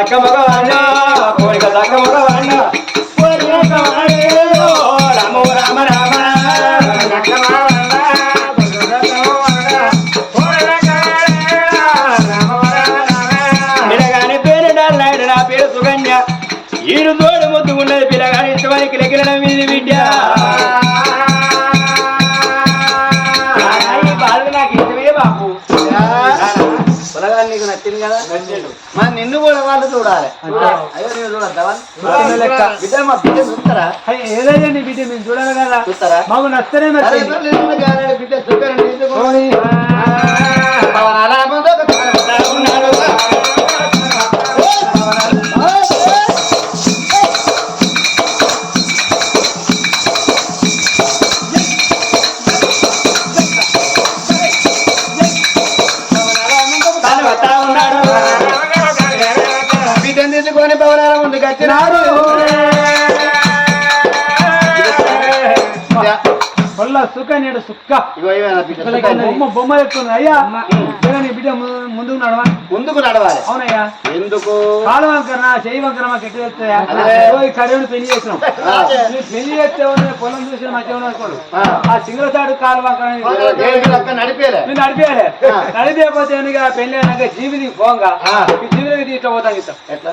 తక్క మగవాడ కోరిక తక్క చూడాలి. అయ్యో నేను చూడద్దా వాళ్ళు లెక్క. బిడ్డ మా బిడ్డ చూస్తారా? ఏదైనా బిడ్డ మేము చూడాలి కదా చూస్తారా? మాకు నచ్చనే బిడ్డ చూపారండి బిడ్డను తీసుకొని పవనాల కొల్ల సుక్క నేడు సుక్క ఇగో ఇవేనా బిడ్డ చూడండి. బొమ్మ ఎక్కువ అయ్యా ఈ బిడ్డ ముందుకు నడవా ముందుకు నడవాలి అవునయ్యా ఎందుకు కాలు వంకరన చెయ్యి వంకర మాకు అదే. పోయి కడియను పెళ్ళి చేసినాం పెళ్ళి చేస్తే పొలం చూసి మంచిగా అనుకోడు ఆ. ఆ సింగల్ తాడు కాలు వంకర నడిపేయాలి ఆ. నడిపేయకపోతే పెళ్ళి అయినాక జీవిని పోంగా. ఈ జీవికి తీసుకుపోతాం ఇస్తాం ఎట్లా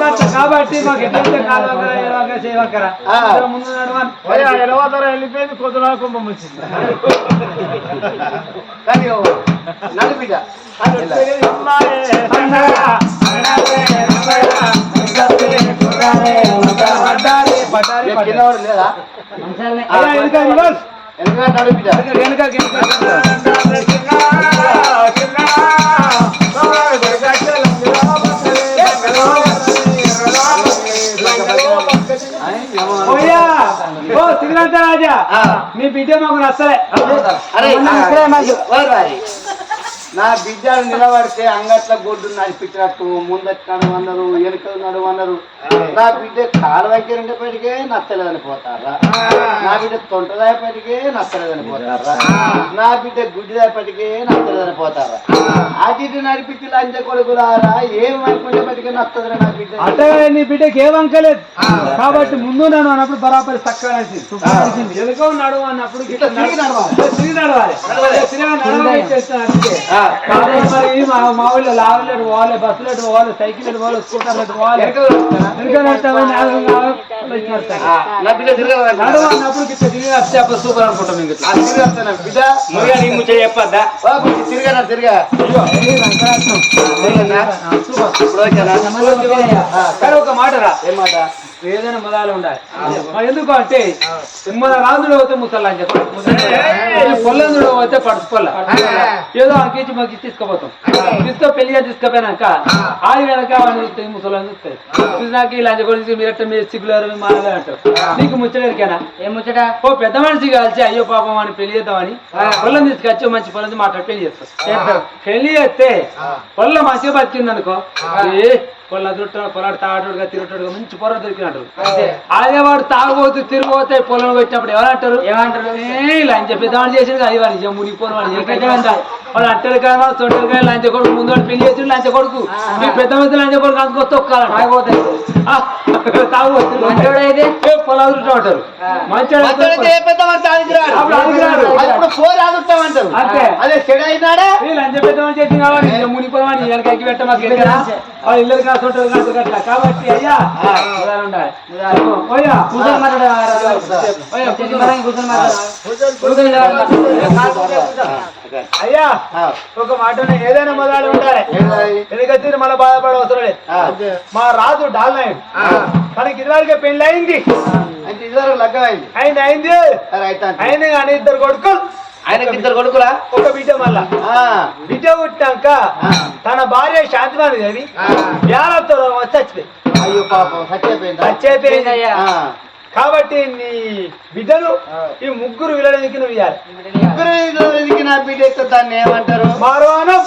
గట్ల కాబట్టి మాకు ఎట్లయితే కాలు వంకర, ఏ వంకర, చేయి వంకర. ఆ. ఇక్కడ ముందు నడవని. వెళ్ళిపోయింది పొద్దున కుంభం వచ్చింది. కానీ నడిపిట పడ్డారి, పడ్డారి, రాజా. మీ బిడ్డ మాకు నచ్చలే. అరే నా బిడ్డలు నిలబడితే అంగట్ల గొడ్డు నడిపించినట్టు ముందటి నడవన్నారు వెనుకలు నడవన్నారు నా బిడ్డ కాలు దగ్గర ఉండేపటికే నచ్చలేదని పోతారా నా బిడ్డ తొంటదాయపటికే నచ్చలేదని పోతారా నా బిడ్డ గుడ్డిదాయపటికే నచ్చలేదని పోతారా అటు ఇటు నడిపించి లంచ కొడుకులారా ఏం అనుకునేపటికే నచ్చదురా నా బిడ్డ? అట్టగా నీ బిడ్డకి ఏ వంకలేదు కాబట్టి ముందు నన్ను అన్నప్పుడు బరాబరి చక్కగా వెనుక నడువు అన్నప్పుడు ఇట్లా తిరిగి నడవాలి. తిరిగి నడవాలి. నడవాలి. చేస్తాను అంతే ఆ. కాబట్టి మరి మా మా ఊళ్ళో లారీలు ఎటు పోవాలి బస్సులు ఎటు పోవాలి సైకిల్ ఎటు పోవాలి స్కూటర్లు ఎటు పోవాలి. వెనకలు నడుస్తారా? వెనుక నడతామని ఆగం ఆగం ఇట్లా నడతాను. ఆ, నా బిడ్డ తిరగదు నడువు అన్నప్పుడు ఇట్లా తిరిగి వస్తే అప్పుడు సూపర్ అనుకుంటాం ఇంక ఆ తిరిగి వస్తాను బిడ్డ నువ్వే నీ ముచ్చట చెప్పద్దా? బాబు తిరగనా తిరగా తిరగనా? ఇప్పుడు ఓకేనా? ఆ, కానీ ఒక మాట రా. ఏం మాట? ఏదైనా మొదలు ఉండాలి. ఎందుకు అంటే మన రాజుడు పోతే ముసలు అని చెప్పి పొల్లందుడు పోతే పడుచు పొల్ల. ఏదో అంకించి మాకు తీసుకుపోతాం. తీసుకో పెళ్ళిగా తీసుకుపోయినాక ఆడి వెనక వాడిని చూస్తాయి ముసలని చూస్తాయి చూసినాక ఇలా గురించి మీరు ఎట్లా మీరు సిగ్గులేరు మానలే అంటారు. నీకు ముచ్చటేరికేనా ఏం ముచ్చట? ఓ పెద్ద మనిషి కలిసి అయ్యో పాపం అని పెళ్ళి చేద్దామని పొలం తీసుకొచ్చి మంచి పొలం మాట్లాడి పెళ్ళి చేస్తాం. పెళ్ళి చేస్తే పొల్ల మంచిగా బతికింది అనుకో ఏ పొల్ల దుట్ట పొలాడు తాగుడుగా తిరుగుతాడుగా మంచి పొర దొరికినట్టు. అదే. వాడు తాగుబోతు తిరిగిపోతే పొలం పెట్టినప్పుడు ఎవరంటారు? ఏమంటారు? ఏ లంచ పెద్దవాడు చేసింది అది వాడు. మునిగిపోను వాడు పెద్దవాడు వాడు అట్టలు కాదు తొట్టలు కాదు లంచ కొడుకు. ముందు వాడు పెళ్ళి చేసి లంచ కొడుకు. మీ పెద్ద మంది లంచ కొడుకు అందుకో తొక్కాలి తాగిపోతాయి తాగుబోతు మంచోడైతే? పొలాలు ఉంటారు మంచోడు ఆదికిరాడు. అది చెడు అయినాడే? వీళ్ళు అంత పెద్దవాళ్ళు చేసింది కాబట్టి పెట్ట మాకు వాళ్ళు ఇల్లు కాదు కాబట్టి అయ్యా ఉండాలి కూర్చొని కూర్చొని అయ్యా. ఒక మాట ఏదైనా మొదలు ఉండాలి? ఎందుకంటే మళ్ళీ బాధపడ అవసరం లేదు. మా రాజు డాల్ నాయుడు తనకి ఇదివరకే పెళ్ళి అయింది అంటే ఇదివరకు లగ్గమైంది. అయింది. అయింది. అయింది కానీ ఇద్దరు కొడుకులు. ఆయనకి ఇద్దరు కొడుకులా? ఒక బిడ్డ మళ్ళా. ఆ, బిడ్డ పుట్టాక. తన భార్య శాంతిమాని దేవి. వ్యాలతో వచ్చి చచ్చిపోయింది. అయ్యో పాపం చచ్చిపోయింది? కాబట్టి నీ బిడ్డను ఈ ముగ్గురు విలడానికి నువ్వు ఇవ్వాలి ముగ్గురు ఎదిగి నా బిడ్డ దాన్ని ఏమంటారు? మారవానం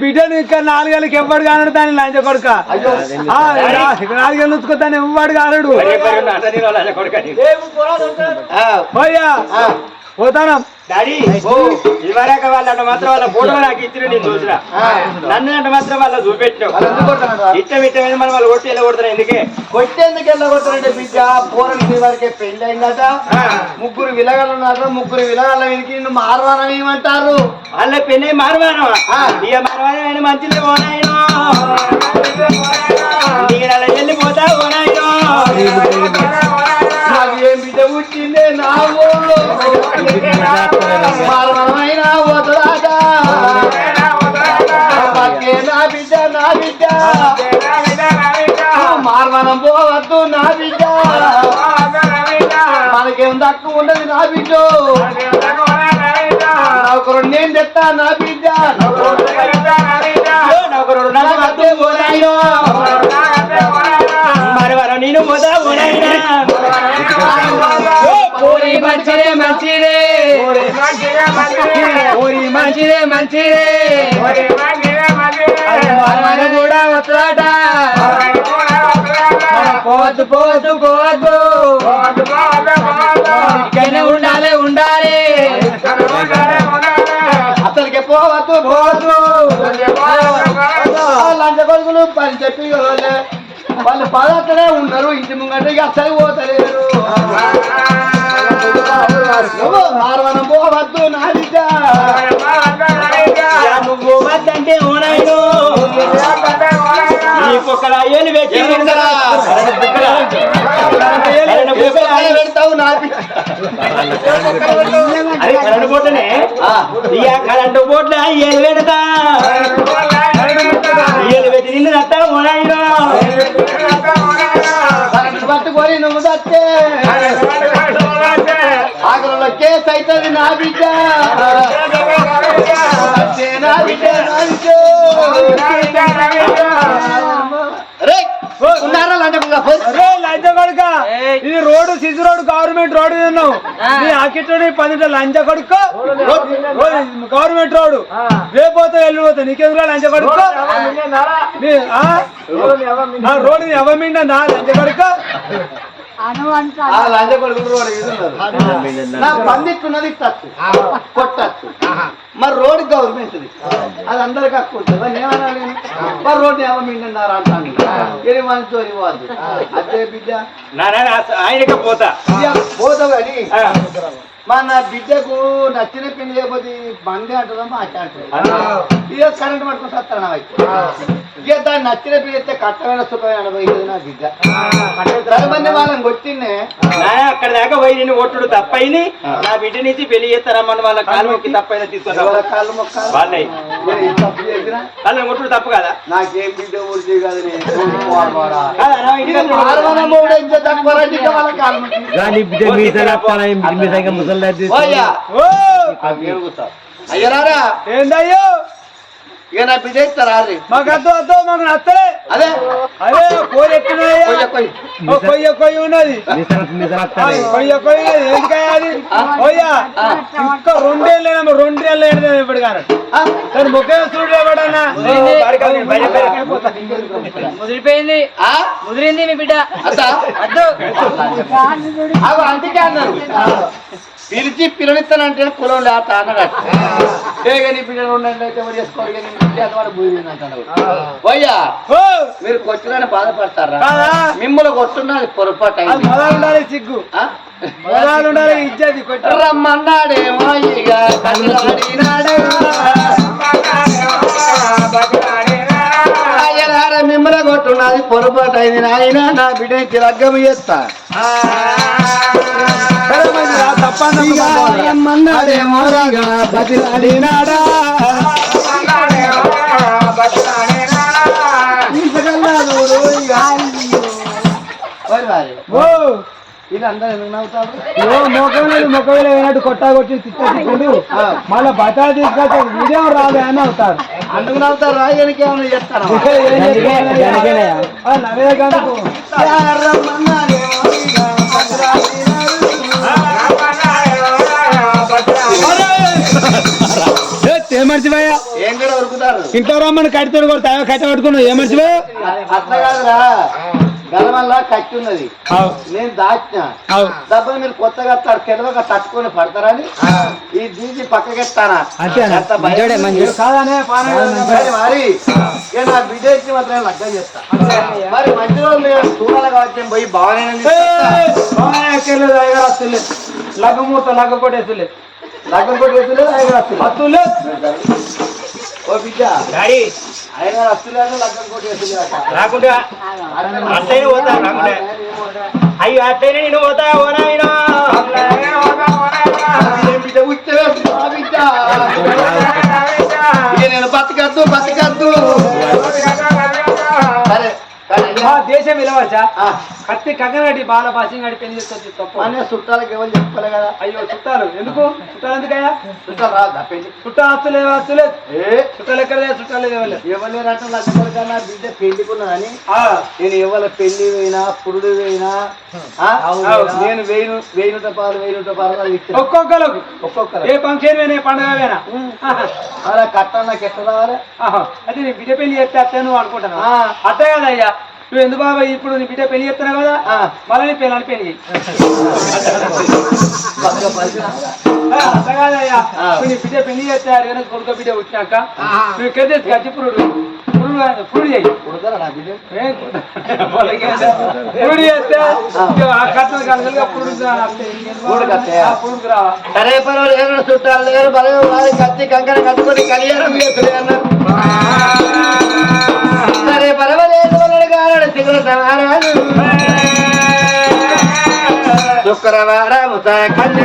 బిడ్డను ఇంకా నాలుగేళ్ళకి ఎవ్వడు కానడు దాన్ని లంచ కొడుక. నాలుగేళ్ళు ఉంచుకోదాన్ని ఎవ్వడు కానడు. ఆ, పోయా. ఆ, పోతాను. డాడీ ఇదివరకు వాళ్ళ మాత్రం వాళ్ళ ఫోటో నాకు ఇచ్చిన నేను చూసిన. నన్ను అంటే మాత్రం వాళ్ళ చూపెట్టినావు? ఇష్టం ఇష్టమైన మనం వాళ్ళు కొట్టి ఎలా కొడుతున్నా ఎందుకే? కొట్టేందుకు వెళ్ళగొట్టారంటే బిడ్డ పూరనికి వరకే పెళ్ళి అయిందట ముగ్గురు విలగలు ఉన్నారు ముగ్గురు విలగల వెనక నిన్ను మారవాలని ఏమంటారు? వాళ్ళ పెళ్ళి మారవాను. ఇక మారవాని మంచిది పోనాయను. నీకు అలా వెళ్ళిపోతా బిడ్డ పుట్టిందే నావు. మారవనమైన వదలాట పక్కే నా బిడ్డ నా బిడ్డ. మార్మనం పోవద్దు నా బిడ్డ. మనకేం తక్కువ ఉండదు నా బిడ్డ. నేను తెస్తా నా మంచిదే మంచిదే. ఓరి మంచిదే మంచిదే. మనమని కూడా వస్తాట పోవద్దు పోవద్దు పోవద్దు. ఇక్కడనే ఉండాలి ఉండాలి. అసలుకే పోవద్దు ఆ లంచ కొడుకులు పని చెప్పి వాళ్ళే. పదక్కడే ఉన్నారు ఇంటి ముంగట అసలు పోతలేరు. మార్వనం పోవద్దు నా బిడ్డ యా నువ్వు వద్దంటే ఓనాయను నీ కుక్కల ఏలు పెట్టి ఏముందరా? కరెంటు పెడతావు అరే బోట్లనే. ఇక కరెంటు బోట్ల ఏలు పెడతా. ఏలు పెట్టి నిన్ను నత్తా ఓనాయను కరెంటు పట్టుకొని నువ్వు తట్టే కేసు అవుతుంది నా బిడ్డ. నా బిడ్డ నా బిడ్డ. ఉన్నారా కొడుక. ఇది road CC road government road తిన్నావు. నీ ఆకిట్లోని పదింట లంచ కొడుకు. Government road. రేపోతే వెళ్ళిపోతా నీకెందుకు లంచ కొడుకు? నీ, ఆ? ఆ రోడ్డు ఎవమిండా నా లంచ పందిట్టున్నది తక్కువ కొట్టచ్చు మరి రోడ్డు గవర్నమెంట్ అది అందరికి హక్కు ఉంటుంది. మరి? మరి రోడ్డు ఏమమింటున్నారు అంటాను. ఇది మనతో ఇవ్వద్దు అదే బిడ్డ. నాన్న ఆయనకే పోతా. పోతావు కానీ మన బిడ్డకు నచ్చిన పిండి లేకపోతే బండి అంటుందా మాట అంటుంది ఇక కరెంట్ పట్టుకుని సత్తాను ఇక దాన్ని నచ్చిన పిండి అయితే కట్టమైన సుఖమైన అనుభవించదు నా బిడ్డ. పది మంది వాళ్ళని కొట్టిందే. నాన్న అక్కడ దాకా పోయి నిన్ను కొట్టుడు తప్పైంది. నా బిడ్డ నుంచి పెళ్ళి చేస్తారమ్మని వాళ్ళ కాలు మొక్కి ఎవరి తీసుకున్నా కాళ్ళు మొక్కాలి? వాళ్ళే నేను వాళ్ళని కొట్టుడు తప్పు కదా? నాకేం బిడ్డ ఊరికే కాదు నేను వాళ్ళ కాళ్ళు మొక్కి. అయ్యరారా ఏందయ్యో? ఇక నా బిడ్డ ఇస్తారా మాకు అద్దు అద్దు మాకు నచ్చలే. అదే. అదే కోయి ఎత్తున్నాయ్యా? కొయ్య కొయ్య. ఓ కొయ్య కొయ్య ఉన్నది. కొయ్య కొయ్య ఎందుకయ్యా అది? కొయ్యా ఇంకా రెండేళ్ళు రెండేళ్ళు ఇప్పుడు కానీ ముఖ్యం చూడు ఎవడన్నా? ముదిరిపోయింది. ఆ? ముదిరింది మీ బిడ్డ. అత్తా? అద్దు అందుకే అన్నారు. పిలిచి పిల్లనిస్తానంటే కులం లేత అన్నాడు ఏ కానీ పిల్లలు ఎవరు వాడు భూమి అంటాడు మీరు కొట్టుదని బాధపడతారా? మిమ్మల్ని కొట్టున్నది పొరపాటు అయింది. సిగ్గు? మొదలు నిమ్మరగొట్టు కొట్టున్నది పొరపాటు అయింది నాయన నా బిడ్డకి లగ్గం చేస్తా. నూరు ఓ వీళ్ళు అందరూ ఎందుకు నవ్వుతారు? ఓ మొఖం లేదు మొఖం కొట్టా కొట్టి తిట్టిండు మళ్ళీ బట్టలు తీసుకొచ్చి వీడియో రాదు అని అవుతారు అందుకు నవ్వుతారు? ఏమైనా ఏ మర్చిపోయా కూడా ఇంట్లో రమ్మని కడితే కొడతా కట్ట పట్టుకున్నావు ఏ మర్చిపోయా అట్లా కాదురా. గలమల్లా కట్టి ఉన్నది నేను దాచిన డబ్బులు మీరు కొత్తగా తడు కెలవగా తట్టుకొని పడతారని ఈ దీన్ని పక్కకెత్తానా. మరి నా బిడ్డ ఇచ్చి మాత్రం లగ్గం చేస్తా. మరి మంచి రోజులు నేను చూడాలి కాబట్టి పోయి బాగానే లగ్గమూత లగ్గ కొట్టేస్తులేదు లగ్గం డాడీ ఆయన వస్తులేదు రాకుండా అట్లయినా పోతా రాకుండా అయ్యో అట్లయినా నేను పోతా ఓ నాయనా. బిడ్డ ఉచ్చే బిడ్డ ఇక నేను బతకద్దు బతకద్దు. మా దేశం విలువచ్చా? కత్తి కగ్గనగడి బాల భాషం గడి పెళ్ళి తప్ప. మన చుట్టాలకు ఎవరు చెప్పలే కదా? అయ్యో చుట్టాలు. ఎందుకు? చుట్టాలు ఎందుకయ్యా? చుట్టాలు రాదా పెళ్ళి? చుట్టాలు ఏ? చుట్టాలు ఎక్కడ చుట్టాలు ఎవరు లక్షల కన్నా బిడ్డ పెళ్ళికున్నదని నేను ఎవరి పెళ్ళి పోయినా పురుడు పోయినా? నేను వెయ్యి వెయ్యి పాలు వెయ్యి ఇచ్చిన. ఒక్కొక్కలకు ఒక్కొక్కరు ఏ ఫంక్షన్ వేనే పండుగ వేనా? అలా కట్టాలి నాకు ఎట్లా రావాలి? ఆహా. అయితే నీ బిడ్డ పెళ్ళి చేస్తే అత్తే నువ్వు అనుకుంటున్నావు? ఆ. అత్తే కదయ్యా. నువ్వు ఎందుకు బాబా ఇప్పుడు నీ బిడ్డ పెళ్ళి చేస్తున్నావు కదా? ఆ. మళ్ళీ నీ పిల్లని పెళ్ళి కాదయ్యా. నీ బిడ్డ పెళ్ళి చేస్తే అడిగిన కొడుకు బిడ్డ వచ్చినాక నువ్వు ఇక్కడ తెచ్చి కట్టి పురుడు పురుడు పురుడు చేయి. పురుడు చేస్తే ఆ కనుక పురుడు రావా సరే పర్వాలేదు చుట్టాలు లేరు బలం కత్తి కంకర కట్టుకొని కళ్యాణం చేసుకునే శుక్రవారం కన్ను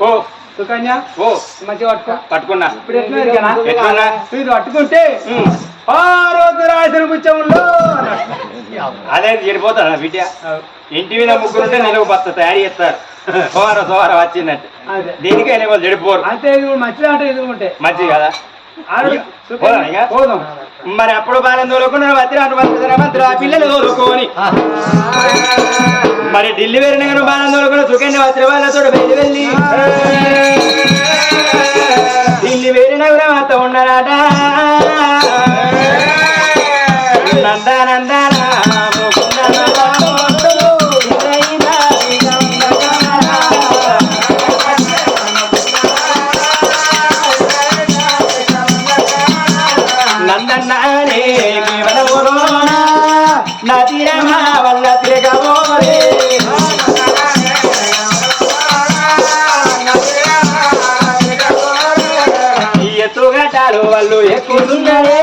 ఓ. సుకన్య ఓ. మంచిగా పట్టుకో. పట్టుకున్నా. ఇప్పుడు ఎట్లా ఎరిగానా? ఎట్లా? మీరు పట్టుకుంటే రాసిన పుచ్చములో అదే చెడిపోతాడు బిడ్డ. ఇంటి మీద ముగ్గురు ఉంటే నిలువ బత్త తయారు చేస్తారు. సోవారం సోవారం వచ్చిందంటే. దీనికైనా వాళ్ళు చెడిపోరు అంతే మంచిది అంటే ఇది మంచిది కదా. మరి అప్పుడు బాలం తోలుకున్న వత్తిరి అటు మంత్రి పిల్లలు తోలుకోని మరి ఢిల్లీ వెళ్ళిన కానీ కూడా తోలుకున్న సుఖండి వత్రి వెళ్ళి వెళ్ళి. ఢిల్లీ వెళ్ళిన కూడా మాతో ఉన్నారట నంద నందా వాళ్ళు వాళ్ళు ఎక్కుతున్నారే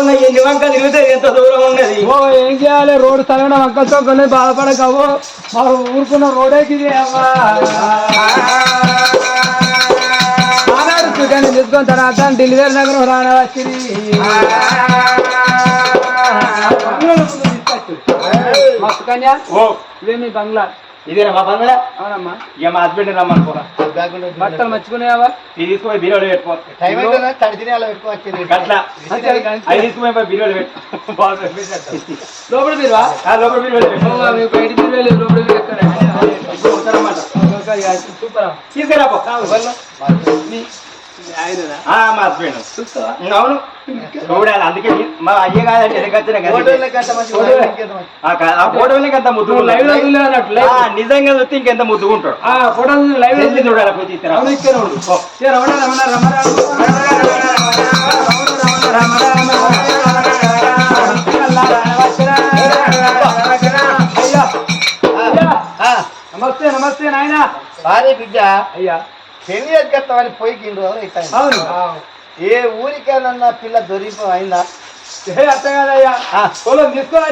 ఉన్న ఎన్ని వంక ఎంత దూరం ఉన్నది? ఓ ఏం చేయాలి? రోడ్డు తగిన వంకలతో కొన్ని బాధపడకవో. మా ఊరుకున్న రోడే ఇది తీసుకొని తర్వాత డెలివరీ నగరం రానా వచ్చింది మస్తు కన్యా ఓ. ఇదే మీ బంగ్లా. ఇదేనా మా బంగ్లా? అవునమ్మా. ఇక మా హస్బెండ్ రమ్మనుకోరా బట్టలు మర్చిపోయావా ఇది తీసుకుపోయి బీరోలో. లోపల మీరువా ఆ, లోపల మీకు బయట లేదు లోపల తీసుకురా మా హస్బెండ్ అవును చూడాలి అందుకే మా అయ్య కాదంటే ఆ ఫోటోలకి అంత ముద్దు లైవ్లో అన్నట్టు నిజంగా చూస్తే ఇంకెంత ముద్దుగా ఉంటాడు ఆ ఫోటో లైవ్లో చూడాలి పోయి తీసుకురా రమణ రమణ రమణ నమస్తే నమస్తే నాయన భార్య బిడ్డ అయ్యా పెళ్ళి ఎగ్గత్తమని పోయి కింద అవును. ఏ ఊరికేనన్నా పిల్ల దొరికి అయిందా? కాదయ్యా. పొలం తీసుకొని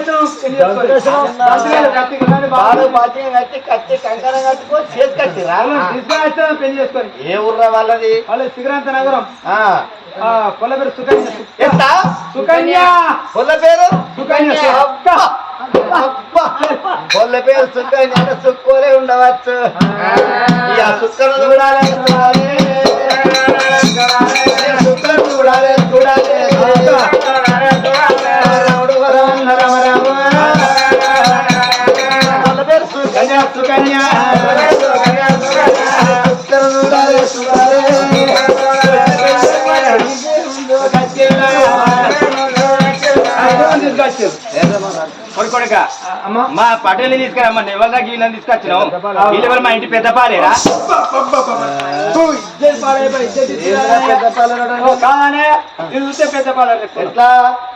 కట్టి కట్టి కంకణం కట్టుకో చేతి పొలం పెళ్ళి చేసుకొని. ఏ ఊర్రా వాళ్ళది? వాళ్ళ సిగరాంత నగరం. పొల పేరు సుకన్య. ఎంత? సుకన్య. పొల్ల పేరు? సుకన్య. పొల్ల పేరు అంటే సుక్కోలే ఉండవచ్చు. ఇక సుక్కను చూడాలి మా పటేల్ని తీసుకురమ్మని ఎవరిదా వీళ్ళని తీసుకొచ్చినావు. వీళ్ళు ఎవరు మా ఇంటి పెద్ద పాలేరా? చూస్తే పెద్ద. ఎట్లా?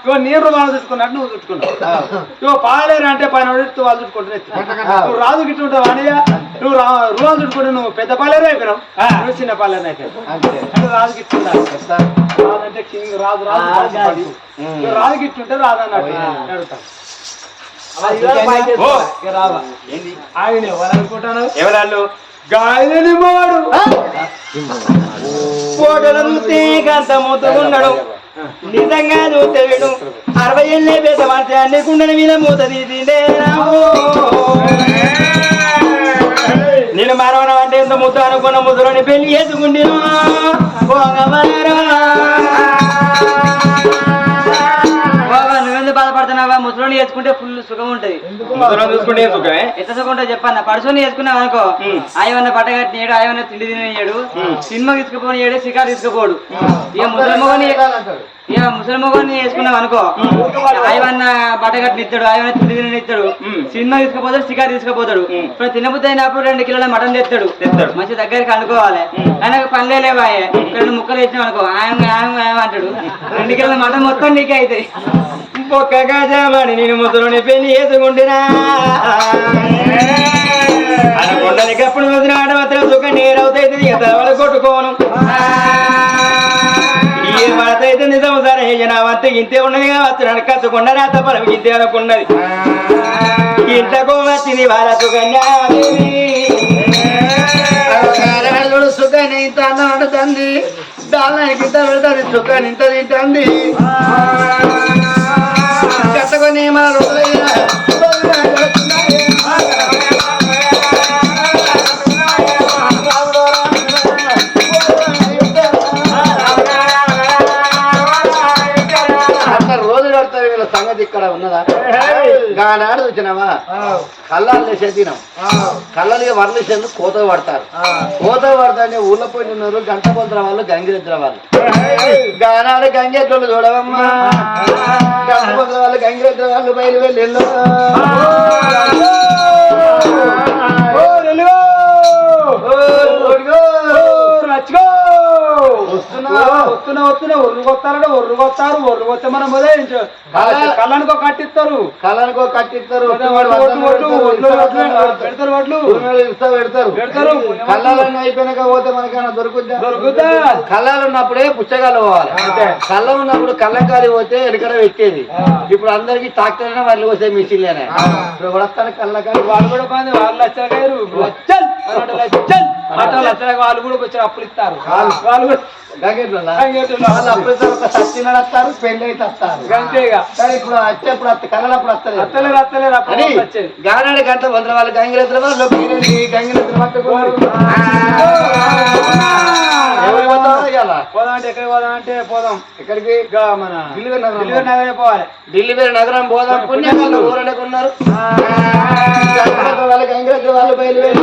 ఇగో నీరు వాళ్ళు చుట్టుకున్నట్టు నువ్వు చుట్టుకున్నావు ఇగో పాలేరు అంటే పైన వాళ్ళు చుట్టుకుంటే నువ్వు రాజు గిట్టు ఉంటావు అనయ్య నువ్వు రా రోజు చుట్టుకుంటే నువ్వు పెద్ద పాలేరు అయిపోయినావు. నువ్వు చిన్న పాలేరు అయిపోయావు రాజు గిట్టు అంటే కింగ్ రాజు రాజు ఆ, రాజు రాజు. రాజు. ఇగో రాజు గిట్టు ఉంటే రాజు అన్నట్టు. అడుగుతాను. ఆయన ఎవరు అనుకుంటాను ఎవరాళ్ళు? గాయలని మాడు ఫోటోలు చూస్తే కాంత మూతగున్నాడు నిజంగా చూస్తే వీడు అరవై ఏళ్ళే పేద మార్చి అన్ని కుండని మీద మూత తీసిండే. నేను మరవడం అంటే ఎంత ముద్ద అనుకున్న ముద్దులోని పెళ్ళి చేసుకుంటే బాధపడుతున్నావా ముసలోని వేసుకుంటే ఫుల్ సుఖం ఉంటది. చూసుకుంటే సుఖమే? ఎంత సుఖం ఉంటుందో చెప్పన్న. పడుసోని వేసుకున్నావు అనుకో. ఆయవన్న బట్ట కట్టినాడు ఆయవన్న తిండి తినేయడు సినిమా తీసుకుపోనియాడు షికారు తీసుకుపోడు. ఇక ముసలిమోగని ఇక ముసలిమోగని వేసుకున్నావు అనుకో ఆయవన్న బట్ట కట్టినిస్తాడు ఆయవన్న తిండి తినేస్తాడు ఉమ్. సినిమా తీసుకుపోతాడు షికారు తీసుకుపోతాడు. ఇప్పుడు తినబుద్ధి అయినప్పుడు రెండు కిలోల మటన్ తెస్తాడు తెస్తాడు. మంచి దగ్గరికి అనుకోవాలి ఆయనకు పనులే లేవాయే. రెండు ముక్కలు వేసినావు అనుకో ఆయన ఆయన ఆయన అంటాడు. రెండు కిలోల మటన్ మొత్తం నీకే అవుతాయి పొక్క గజమని నేను ముసలుని పెళ్ళి చేసుకుంటున్నా. అనుకుంటానికి అప్పుడు వదిన ఆడ మాత్రం సుఖ నేరవుతాయి ఇక కొట్టుకోను. ఏ పడతైతే నిజం సరే జనావంత ఇంతే ఉన్నది కావచ్చు నడకచ్చకుండా రాత పరం ఇంతే అనుకున్నది. ఇంట్లోకి వచ్చింది వాళ్ళ సుగన్యాడు కారణాలు సుఖాన్ని ఇంత అన్నం వండుతుంది దానికి ఇంత పెడతాది సుఖాన్ని ఇంత తింటుంది. కట్టుకొని మన రోజులైనా ఇక్కడ ఉన్నదా గానాడు వచ్చినావా కళ్ళాలు లేచే తినం కళ్ళకి వర్ణించేందు కోత పడతారు కోత పడతానే ఊళ్ళో పోయి ఉన్నారు గంట పొందర వాళ్ళు గంగిరెద్దుల వాళ్ళు గానాడు గంగెద్దులు చూడవమ్మా గంట పొందర వాళ్ళు గంగిరెద్దుల వాళ్ళు బయలు వెళ్ళి ఎల్లో. ఓ, వస్తున్నా వస్తున్నా వస్తున్నా. ఒర్రు కొత్తారంటే ఒర్రు కొత్తారు ఒర్రు కొత్తే మనం మొదలు కళ్ళనుకో కట్టిస్తారు కళ్ళనికో కట్టిస్తారు పెడతారు వడ్లు ఇస్తా పెడతారు. పెడతారు. కళ్ళాలన్నీ అయిపోయినాక పోతే మనకైనా దొరుకుద్దా? దొరుకుతా కళ్ళాలు ఉన్నప్పుడే పుచ్చగాలు పోవాలి. కళ్ళం ఉన్నప్పుడు కళ్ళకాలి పోతే ఎనకడ పెట్టేది. ఇప్పుడు అందరికి ట్రాక్టర్ వాళ్ళు వస్తే మిషన్లేనే ఇప్పుడు వస్తాను కళ్ళకాలి వాళ్ళు కూడా బాగుంది వాళ్ళు లచ్చల్ అన్నట్టు లచ్చల్. అట్లా లచ్చలకి వాళ్ళు కూడా వచ్చి అప్పులు ఇస్తారు వాళ్ళు వస్తారు పెళ్ళి అయితే వస్తారు అంతేగా కానీ ఇప్పుడు వచ్చేప్పుడు కళ్ళప్పుడు వస్తలేదు అత్తలేరు అత్తలేరు అప్పుడు గానాడు గంట వందల వాళ్ళు గంగిరెద్దుల? పోదాం ఎక్కడికి పోదాం అంటే పోదాం ఎక్కడికి మన ఢిల్లీ నగరం. పోవాలి ఢిల్లీ వేరే నగరం పోదాం పుణ్యం వాళ్ళు ఊరలకు ఉన్నారు వాళ్ళు గంగిరెద్దుల వాళ్ళు బయలుదేరి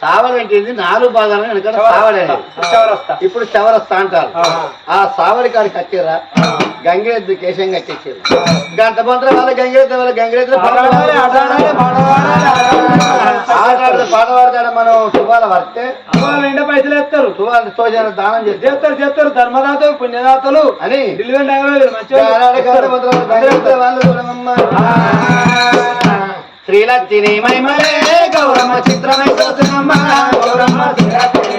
సావడి అంటే? నాలుగు భాగాలు వెనక సావడి అనేది. చౌరస్తా. ఇప్పుడు చవరస్తా అంటారు. ఆ. సావడి కాడికి వచ్చారా గంగిరెద్దు కేశం కట్టేసారు. గంట మంత్ర వాళ్ళ గంగిరెద్దు వాళ్ళ గంగిరెద్దు. ఆటాడితే పాట పాడతాడ మనం పడితే వాళ్ళు నిండా పైసలు ఎత్తారు. తువాల తోజన దానం చేస్తే చేస్తారు చేస్తారు. ధర్మదాతలు పుణ్యదాతలు. అని. మంత్ర వాళ్ళ శ్రీలక్ష్మి మైమలే గౌరమ్మ చిత్రమై చూసినమ్మ గౌరమ్మ శ్రీలక్ష్మి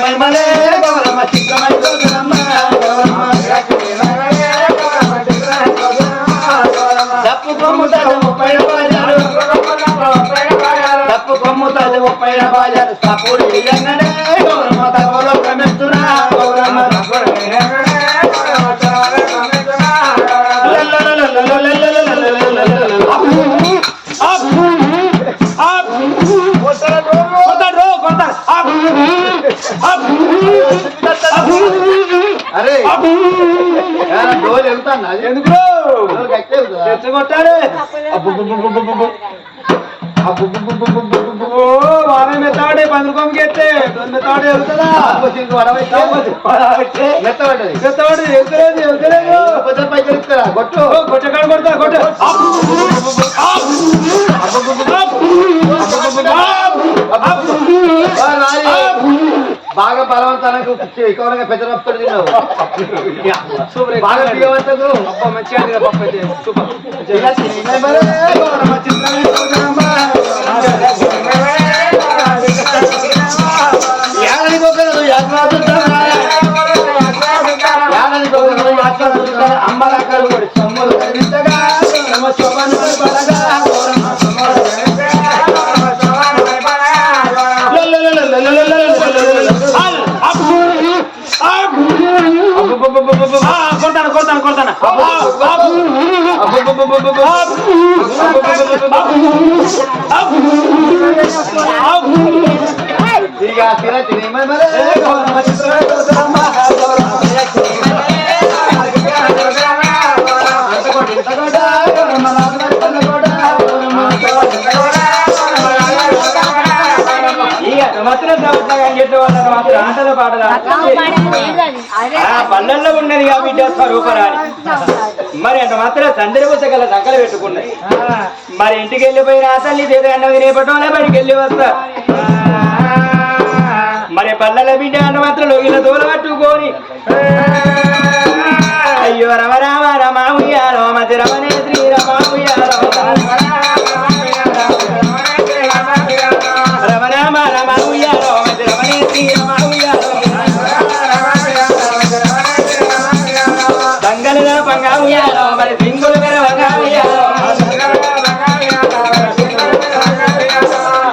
మైమలే గౌరమ్మ చిత్రమై చూసినమ్మ తప్పు కొమ్ముతాడు ముప్పై బాజారు తప్పు కొమ్ముతాడు ముప్పై బాజారు తప్పుడు గౌరమ్మ తప్పులో క్రమిస్తున్నా గౌరమ్మ తప్పుడు అరే డోలు వెళ్తాను ఎందుకు డోలు వారం మెత్తాడే పది రూపాయలకి ఎత్తే ఇంకో అరవై కాకపోతే మెత్తబడ్డది. కొట్టకాడు కొడతా కొట్టు ఆ, రాజీ. బాగా బలవంతానికి ఎక్కువగా పెద్ద రప్తుడు తిన్నావు బాగా అబ్బా మంచిగా ఉంది కదా పప్పు అయితే సూపర్ అమ్మలక్కలు కూడా సొమ్ములు కనిపించగా, గౌరమ్మ శోభను పడగా, కొడతాను కొడతాను కొడతాను ఆటల పాటలు పల్లెల్లో ఉన్నది ఆ బిడ్డ స్వరూపరాని మరి అంత మాత్రం సందడి పుస్తకాల సంకలు పెట్టుకున్నది మరి ఇంటికి వెళ్ళిపోయిన ఆ తల్లి చేతి అన్నం తినేపటం బడికి వెళ్ళి వస్తా మరి పల్లెల బిడ్డ అన్న మాత్రం లోగిన తోల పట్టుకొని అయ్యో రమ రామ రమ ఉయ్యాలో రమణే శ్రీరమ ఉయ్యాలో రమ రామ రమ ఉయ్యాలో రమణే శ్రీరమ ఉయ్యాలో తంగల పంగా మరి సింగులు మెర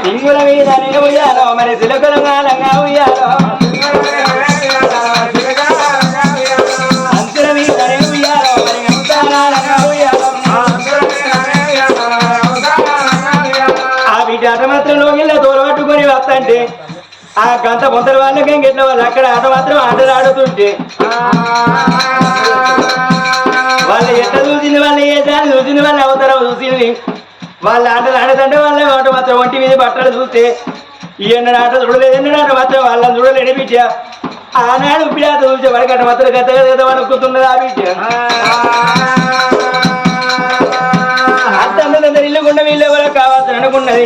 సింగుల మీద ఉయ్యాలో మరి సిలకలు అట మాత్రం ఆ గంత బొంతల వాళ్ళకి ఇంకెట్ల వాళ్ళు అక్కడ ఆట మాత్రం ఆటలు ఆడుతుంటే వాళ్ళు ఎట్ట చూసింది వాళ్ళు ఏ దాన్ని చూసింది వాళ్ళు అవతారం చూసింది వాళ్ళు ఆటలు ఆడదంటే వాళ్ళ ఆట మాత్రం ఒంటి మీద బట్టలు చూస్తే ఈయన చూడలేదు ఎన్నడాట మాత్రం వాళ్ళని చూడలేని బిడ్డ ఆనాడు బిడ్డ చూసే వరకట మాత్రం గత గత అనుకుంటున్నది ఆ బిడ్డ అంత ఇల్లుకుండా వీళ్ళు ఎవరో కావాల్సి అనుకున్నది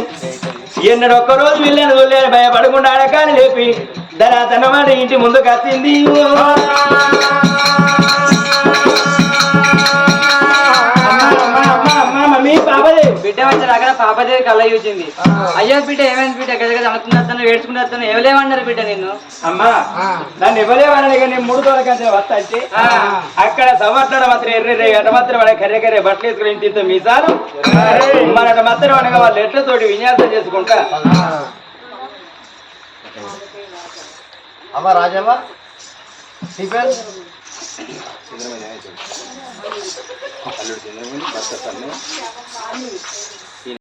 ఎన్నడు ఒక్కరోజు వీళ్ళని చూడలేదు భయపడకుండా ఆడకాని లేపి దాని తన ఇంటి ముందుకు వచ్చింది. అమ్మా, మమ్మీ పాపదే బిడ్డ వచ్చిన అక్కడ పాపదేవి కళ్ళ చూసింది. అయ్యో బిడ్డ ఏమైంది బిడ్డ? గద గద అనుకున్న వేడుకున్న ఎవలేమన్నారు బిడ్డ నిన్ను? అమ్మా నన్ను ఇవ్వలేవని నేను మూడు తోలకంటే వస్తా అంటే ఆ. అక్కడ సంవత్సరం మాత్రం ఎర్రెర్రే అట మాత్రం వాడు కర్రె కర్రె బట్టలు వేసుకుని ఇంటితో మీసాలు. మరి అట మాత్రం అనగా వాళ్ళు ఎట్లతోటి విన్యాసం చేసుకుంటా? అమ్మ రాజమ్మ టిఫిన్ चंद्रमा चंद्रमा बस